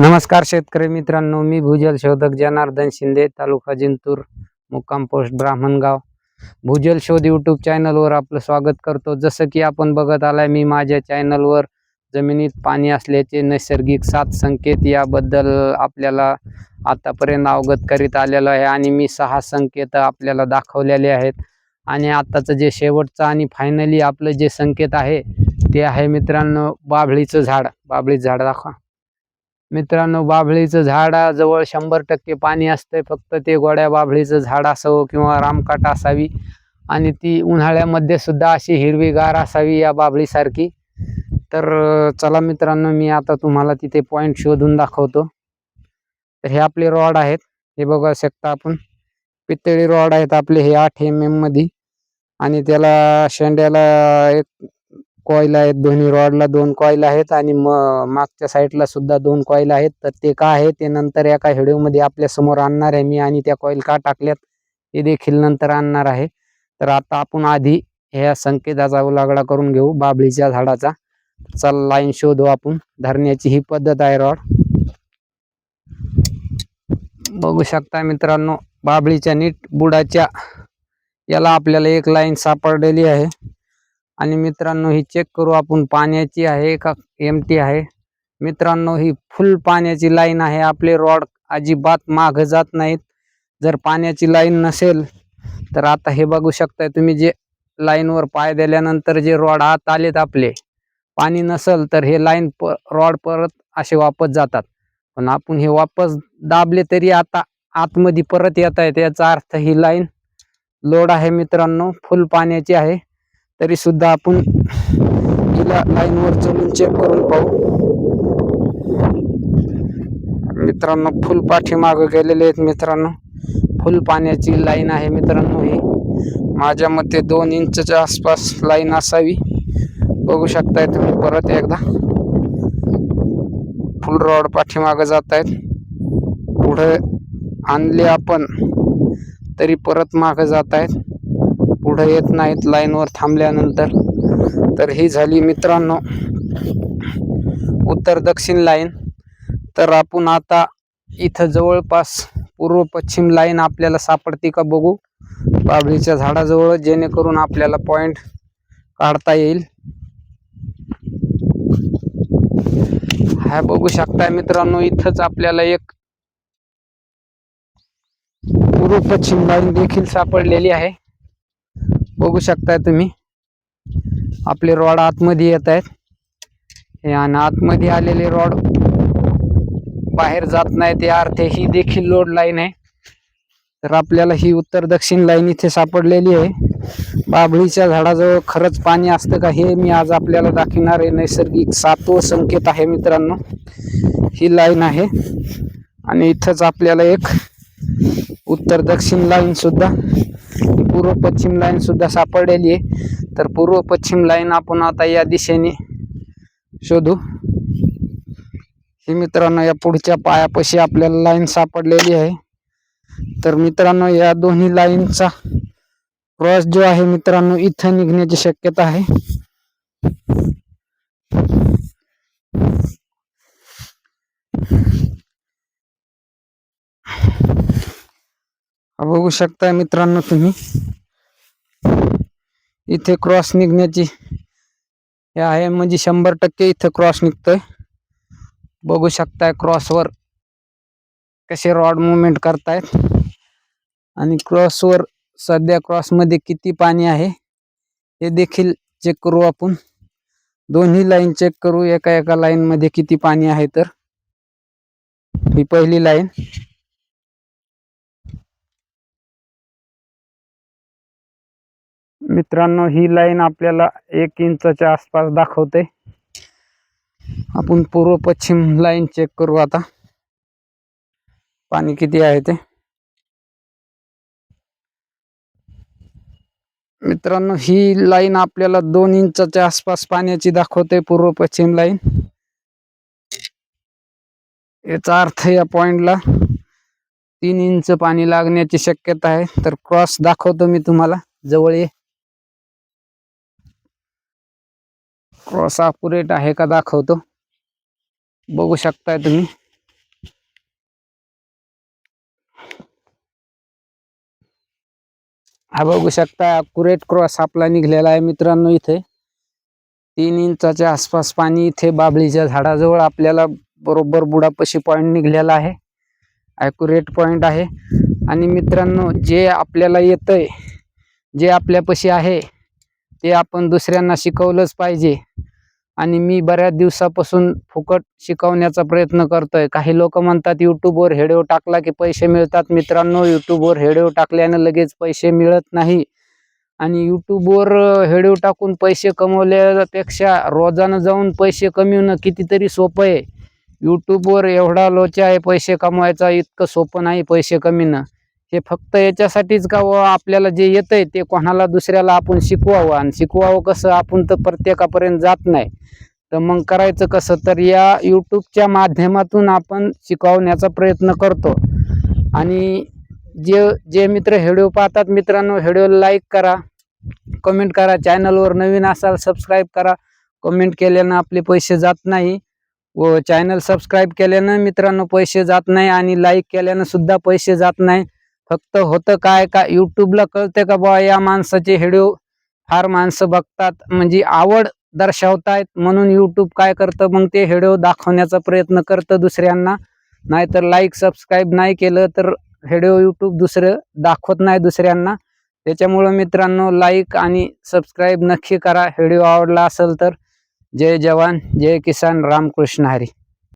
नमस्कार शेतकरी मित्रांनो मी भूजल शोधक जनार्दन शिंदे तालुका जिंतूर मुक्काम पोस्ट ब्राह्मणगाव भूजल शोध यूट्यूब चॅनलवर आपलं स्वागत करतो. जसं की आपण बघत आलाय मी माझ्या चॅनलवर जमिनीत पाणी असल्याचे नैसर्गिक सात संकेत याबद्दल आपल्याला आतापर्यंत अवगत करीत आलेलो आहे आणि मी सहा संकेत आपल्याला दाखवलेले आहेत. आणि आत्ताचं जे शेवटचं आणि फायनली आपलं जे संकेत आहे ते आहे मित्रांनो बाभळीचं झाड. बाभळीचं झाड दाखवा. मित्रांनो बाभळीचं झाडाजवळ शंभर टक्के पाणी असतंय. फक्त ते गोड्या बाभळीचं झाड असावं किंवा रामकाट असावी. आणि ती उन्हाळ्यामध्ये सुद्धा अशी हिरवीगार असावी या बाभळीसारखी. तर चला मित्रांनो मी आता तुम्हाला तिथे पॉईंट शोधून दाखवतो. तर हे आपले रॉड आहेत. हे बघा शकता आपण. पितळी रॉड आहेत आपले हे आठ एम एममध्ये आणि त्याला शेंड्याला एक कॉईल आहेत दोन्ही रॉडला दोन कॉईल आहेत आणि म मागच्या साईडला सुद्धा दोन कॉईल आहेत. तर ते का आहे ते नंतर एका व्हिडिओमध्ये आपल्यासमोर आणणार आहे. मी आणि त्या कॉईल का टाकल्यात ते देखील नंतर आणणार आहे. तर आता आपण आधी ह्या संकेताचा उलागडा करून घेऊ बाभळीच्या झाडाचा. चल लाईन शोधू आपण. धरण्याची ही पद्धत आहे रॉड बघू शकता मित्रांनो बाभळीच्या नीट बुडाच्या याला आपल्याला एक लाईन सापडलेली आहे. आणि मित्रांनो ही चेक करू आपण पाण्याची आहे का एम टी आहे? मित्रांनो ही फुल पाण्याची लाईन आहे. आपले रॉड अजिबात माग जात नाहीत. जर पाण्याची लाईन नसेल तर आता हे बघू शकताय तुम्ही जे लाईनवर पाय दिल्यानंतर जे रॉड आत आलेत आपले. पाणी नसेल तर हे लाईन प रॉड परत असे वापस जातात. पण आपण हे वापस दाबले तरी आता आतमध्ये परत येत आहेत याचा अर्थ ही लाईन लोड आहे मित्रांनो. फुल पाण्याची आहे. तरी सुद्धा आपण हिला लाईनवर चलून चेक करून पाहू. मित्रांनो फुल पाठीमागं गेलेले आहेत मित्रांनो. फुल पाण्याची लाईन आहे मित्रांनो ही. माझ्या मते दोन इंचच्या आसपास लाईन असावी. बघू शकताय तुम्ही परत एकदा. फुल रॉड पाठीमागं जात आहेत पुढे आणले आपण तरी परत मागं जात आहेत पुढं येत नाहीत लाईनवर थांबल्यानंतर. तर ही झाली मित्रांनो. उत्तर दक्षिण लाईन तर आपण आता इथं जवळपास पूर्व पश्चिम लाईन आपल्याला सापडते का बघू. बाभळीच्या झाडाजवळ जेणेकरून आपल्याला पॉइंट काढता येईल. हा बघू शकताय मित्रांनो इथंच आपल्याला एक पूर्व पश्चिम लाईन देखील सापडलेली आहे. बघू शकताय तुम्ही. आपले रॉड आतमध्ये येत आहेत. हे आणि आतमध्ये आलेले रॉड बाहेर जात नाही ते अर्थे ही देखील लोड लाईन आहे. तर आपल्याला ही उत्तर दक्षिण लाईन इथे सापडलेली आहे. बाभळीच्या झाडाजवळ खरंच पाणी असतं का हे मी आज आपल्याला दाखवणारे आहे. नैसर्गिक सातव संकेत आहे मित्रांनो. ही लाईन आहे. आणि इथंच आपल्याला एक उत्तर दक्षिण लाईन सुद्धा पूर्व पश्चिम लाईन सुद्धा सापडलेली आहे. तर पूर्व पश्चिम लाईन आपण आता या दिशेने शोधू. ही मित्रांनो या पुढच्या पायापाशी आपल्याला लाईन सापडलेली आहे. तर मित्रांनो या दोन्ही लाईनचा क्रॉस जो आहे मित्रांनो इथं निघण्याची शक्यता आहे. बघू शकताय मित्रांनो तुम्ही. इथे क्रॉस निघण्याची हे आहे म्हणजे शंभर टक्के इथे क्रॉस निघतोय. बघू शकताय क्रॉसवर कसे रॉड मुवमेंट करतायत. आणि क्रॉसवर सध्या क्रॉसमध्ये किती पाणी आहे हे देखील चेक करू आपण. दोन्ही लाईन चेक करू एका एका लाईनमध्ये किती पाणी आहे तर. ही पहिली लाईन. मित्रांनो ही लाईन आपल्याला एक इंचच्या आसपास दाखवते. आपण पूर्व पश्चिम लाईन चेक करू आता. पाणी किती आहे ते? मित्रांनो ही लाईन आपल्याला दोन इंचाच्या आसपास पाण्याची दाखवते पूर्व पश्चिम लाईन. याचा अर्थ या पॉइंटला तीन इंच पाणी लागण्याची शक्यता आहे. तर क्रॉस दाखवतो मी तुम्हाला. जवळ ये. क्रॉस अकुरेट आहे का दाखवतो. बघू शकताय तुम्ही. हा बघू शकता अकुरेट क्रॉस आपला निघलेला आहे मित्रांनो इथे. तीन इंचाच्या आसपास पाणी इथे बाबळीच्या झाडाजवळ आपल्याला बरोबर बुडापशी पॉईंट निघलेला आहे. ॲक्युरेट पॉईंट आहे. आणि मित्रांनो जे आपल्याला येतंय जे आपल्यापाशी आहे ते आपण दुसऱ्यांना शिकवलंच पाहिजे. आणि मी बऱ्याच दिवसापासून फुकट शिकवण्याचा प्रयत्न करतोय. काही लोक म्हणतात यूट्यूबवर व्हिडिओ टाकला की पैसे मिळतात. मित्रांनो यूट्यूबवर व्हिडिओ टाकल्यानं लगेच पैसे मिळत नाही. आणि यूट्यूबवर व्हिडिओ टाकून पैसे कमवल्यापेक्षा रोजानं जाऊन पैसे कमवणं कितीतरी सोपं आहे. यूट्यूबवर एवढा लोचा आहे पैसे कमवायचा इतकं सोपं नाही पैसे कमीनं हे फक्त याच्यासाठीच का व आपल्याला जे येतंय ते कोणाला दुसऱ्याला आपण शिकवावं? आणि शिकवावं कसं? आपण तर प्रत्येकापर्यंत जात नाही. तर मग करायचं कसं? तर या यूट्यूबच्या माध्यमातून आपण शिकवण्याचा प्रयत्न करतो. आणि जे जे मित्र व्हिडिओ पाहतात मित्रांनो व्हिडिओला लाईक करा. कमेंट करा. चॅनलवर नवीन असाल सबस्क्राईब करा. कमेंट केल्यानं आपले पैसे जात नाही. व चॅनल सबस्क्राईब केल्यानं मित्रांनो पैसे जात नाही. आणि लाईक केल्यानं सुद्धा पैसे जात नाही. फक्त होतं काय का यूट्यूबला कळतं का बुवा या माणसाचे व्हिडिओ फार माणसं बघतात. म्हणजे आवड दर्शवतायत म्हणून यूट्यूब काय करतं? मग ते व्हिडिओ दाखवण्याचा प्रयत्न करतं दुसऱ्यांना. नाहीतर लाईक सबस्क्राईब नाही केलं तर व्हिडिओ यूट्यूब दुसरं दाखवत नाही दुसऱ्यांना. त्याच्यामुळं मित्रांनो लाईक आणि सबस्क्राईब नक्की करा. व्हिडिओ आवडला असेल तर. जय जवान जय किसान रामकृष्ण हरी.